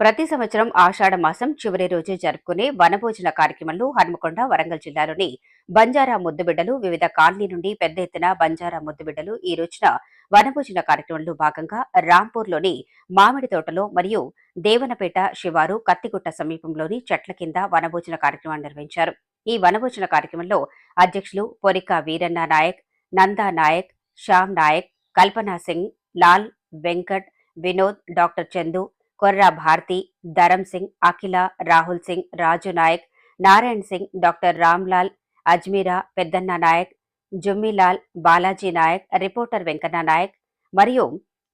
ప్రతి సంవత్సరం ఆషాఢ మాసం చివరి రోజు జరుపుకునే వనభోజన కార్యక్రమంలో హన్మకొండ వరంగల్ జిల్లాలోని బంజారా ముద్దుబిడ్డలు వివిధ కాలనీ నుండి పెద్ద ఎత్తున బంజారా ముద్దుబిడ్డలు ఈ రోజున వనభోజన కార్యక్రమంలో భాగంగా రాంపూర్లోని మామిడి తోటలో మరియు దేవనపేట శివారు కత్తిగుట్ట సమీపంలోని చెట్ల కింద వనభోజన కార్యక్రమాన్ని నిర్వహించారు. ఈ వనభోజన కార్యక్రమంలో అధ్యక్షులు Porika Veeranna Nayak Nanda Nayak Shyam Nayak Kalpana Singh Lal Venkat Vinod doctor Chandu Korra Bharati Dharam Singh Akhila Rahul Singh Raju Nayak Narayan Singh doctor Ramlal Ajmeera Peddanna Nayak Jummilal Balaji Nayak reporter Venkanna Nayak మరియు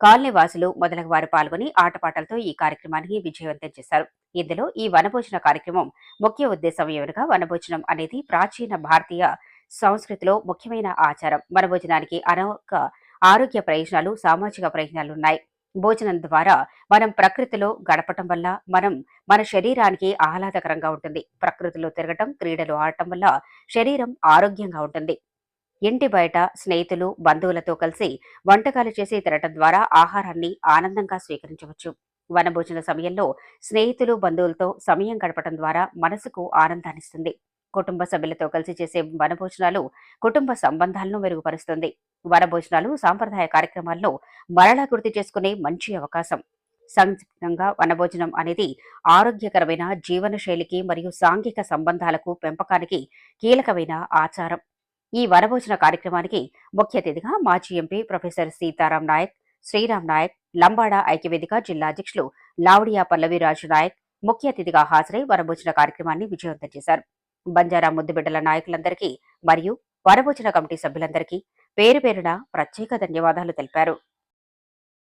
కాలనీవాసులు మొదలగు వారు పాల్గొని ఆటపాటలతో ఈ కార్యక్రమాన్ని విజయవంతం చేశారు. ఇందులో ఈ వనభోజన కార్యక్రమం ముఖ్య ఉద్దేశం ఏమనగా వనభోజనం అనేది ప్రాచీన భారతీయ సంస్కృతిలో ముఖ్యమైన ఆచారం. వనభోజనానికి అనేక ఆరోగ్య ప్రయోజనాలు సామాజిక ప్రయోజనాలు ఉన్నాయి. భోజనం ద్వారా మనం ప్రకృతిలో గడపటం వల్ల మనం మన శరీరానికి ఆహ్లాదకరంగా ఉంటుంది. ప్రకృతిలో తిరగటం క్రీడలు ఆడటం వల్ల శరీరం ఆరోగ్యంగా ఉంటుంది. ఇంటి బయట స్నేహితులు బంధువులతో కలిసి వంటకాలు చేసి తినటం ద్వారా ఆహారాన్ని ఆనందంగా స్వీకరించవచ్చు. వనభోజన సమయంలో స్నేహితులు బంధువులతో సమయం గడపటం ద్వారా మనసుకు ఆనందాన్నిస్తుంది కుటుంబ సభ్యులతో కలిసి చేసే వనభోజనాలు కుటుంబ సంబంధాలను మెరుగుపరుస్తుంది. వనభోజనాలు సాంప్రదాయ కార్యక్రమాల్లో మరలా గుర్తు చేసుకునే మంచి అవకాశం. సంక్షిప్తంగా వనభోజనం అనేది ఆరోగ్యకరమైన జీవనశైలికి మరియు సాంఘిక సంబంధాలకు పెంపకానికి కీలకమైన ఆచారం. ఈ వనభోజన కార్యక్రమానికి ముఖ్య అతిథిగా మాజీ ఎంపీ ప్రొఫెసర్ సీతారాం నాయక్ శ్రీరామ్ నాయక్ లంబాడా ఐక్యవేదిక జిల్లా అధ్యక్షులు లావుడియా పల్లవిరాజు నాయక్ ముఖ్య అతిథిగా హాజరై వనభోజన కార్యక్రమాన్ని విజయవంతం చేశారు. బంజారా ముద్దుబిడ్డల నాయకులందరికీ మరియు వనభోజన కమిటీ సభ్యులందరికీ పేరు పేరున ప్రత్యేక ధన్యవాదాలు తెలిపారు.